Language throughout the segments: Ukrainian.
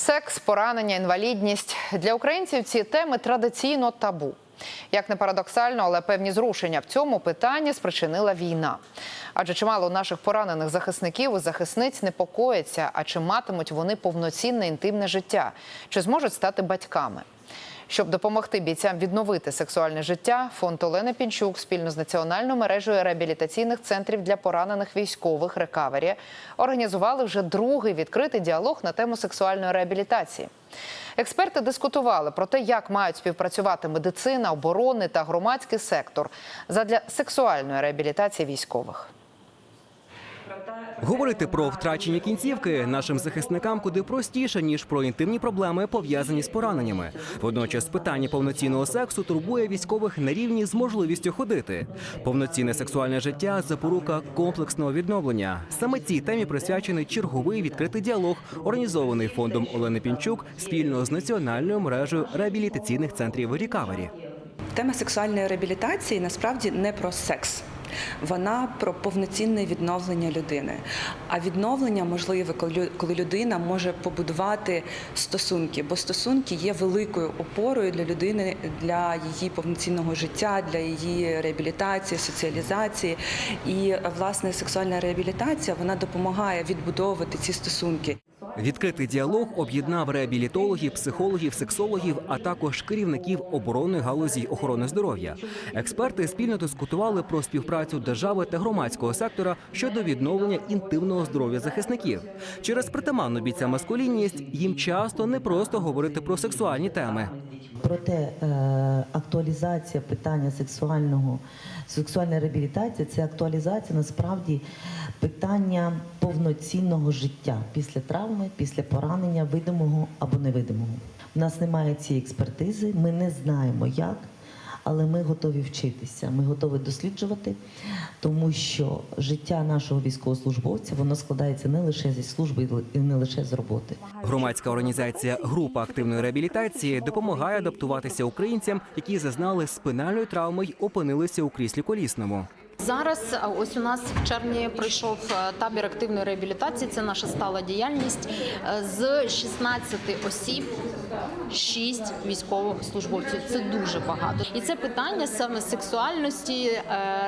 Секс, поранення, інвалідність для українців ці теми традиційно табу. Як не парадоксально, але певні зрушення в цьому питанні спричинила війна. Адже чимало наших поранених захисників і захисниць непокоїться, а чи матимуть вони повноцінне інтимне життя, чи зможуть стати батьками. Щоб допомогти бійцям відновити сексуальне життя, фонд Олени Пінчук спільно з національною мережею реабілітаційних центрів для поранених військових рекавері організували вже другий відкритий діалог на тему сексуальної реабілітації. Експерти дискутували про те, як мають співпрацювати медицина, оборони та громадський сектор задля сексуальної реабілітації військових. Говорити про втрачені кінцівки нашим захисникам куди простіше ніж про інтимні проблеми, пов'язані з пораненнями. Водночас питання повноцінного сексу турбує військових на рівні з можливістю ходити. Повноцінне сексуальне життя запорука комплексного відновлення. Саме цій темі присвячений черговий відкритий діалог, організований фондом Олени Пінчук спільно з національною мережею реабілітаційних центрів Рікавері. Тема сексуальної реабілітації насправді не про секс. Вона про повноцінне відновлення людини. А відновлення можливе, коли людина може побудувати стосунки, бо стосунки є великою опорою для людини для її повноцінного життя, для її реабілітації, соціалізації. І власне сексуальна реабілітація вона допомагає відбудовувати ці стосунки. Відкритий діалог об'єднав реабілітологів, психологів, сексологів, а також керівників оборонної галузі охорони здоров'я. Експерти спільно дискутували про співпрацю держави та громадського сектора щодо відновлення інтимного здоров'я захисників. Через притаманну бійця маскулінність їм часто не просто говорити про сексуальні теми. Проте е, актуалізація питання сексуального сексуальної реабілітації це актуалізація насправді питання повноцінного життя після травми, після поранення, видимого або невидимого. У нас немає цієї експертизи, ми не знаємо як. Але ми готові вчитися, ми готові досліджувати, тому що життя нашого військовослужбовця воно складається не лише зі служби і не лише з роботи. Громадська організація Група активної реабілітації допомагає адаптуватися українцям, які зазнали спинальної травми й опинилися у кріслі колісному. Зараз ось у нас в червні пройшов табір активної реабілітації. Це наша стала діяльність Е, з 16 осіб. 6 військовослужбовців це дуже багато, і це питання саме сексуальності, е,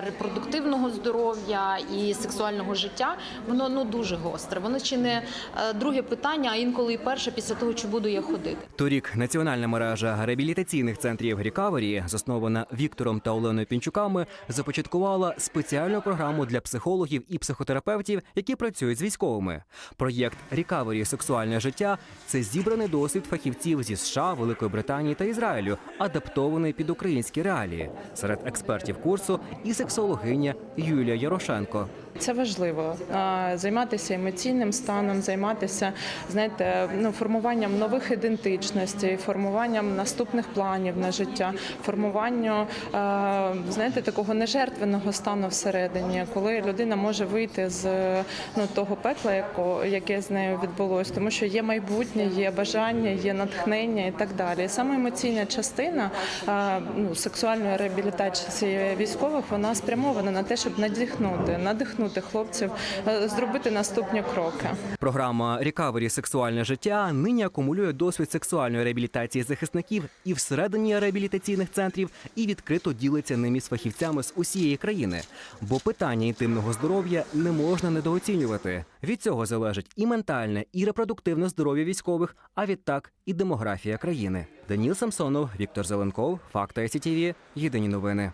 репродуктивного здоров'я і сексуального життя. Воно ну дуже гостре. Воно чи не е, друге питання, а інколи і перше після того, чи буду я ходити. Торік національна мережа реабілітаційних центрів Рікавері, заснована Віктором та Оленою Пінчуками, започаткувала спеціальну програму для психологів і психотерапевтів, які працюють з військовими. Проєкт Рікавері сексуальне життя це зібраний досвід фахівців зі США, Великої Британії та Ізраїлю, адаптований під українські реалії. Серед експертів курсу і сексологиня Юлія Ярошенко. Це важливо займатися емоційним станом, займатися знаєте, ну, формуванням нових ідентичностей, формуванням наступних планів на життя, формуванню знаєте, такого нежертвеного стану всередині, коли людина може вийти з ну, того пекла, яко, яке з нею відбулось, тому що є майбутнє, є бажання, є натхнення і так далі. Саме емоційна частина ну, сексуальної реабілітації військових вона спрямована на те, щоб надихнути, надихнути хлопців, е, зробити наступні кроки. Програма Рікавері сексуальне життя нині акумулює досвід сексуальної реабілітації захисників і всередині реабілітаційних центрів, і відкрито ділиться ними з фахівцями з усієї країни. Бо питання інтимного здоров'я не можна недооцінювати. Від цього залежить і ментальне, і репродуктивне здоров'я військових, а відтак і демографія країни. Даніл Самсонов, Віктор Зеленков, Факта СІТІВІ. Єдині новини.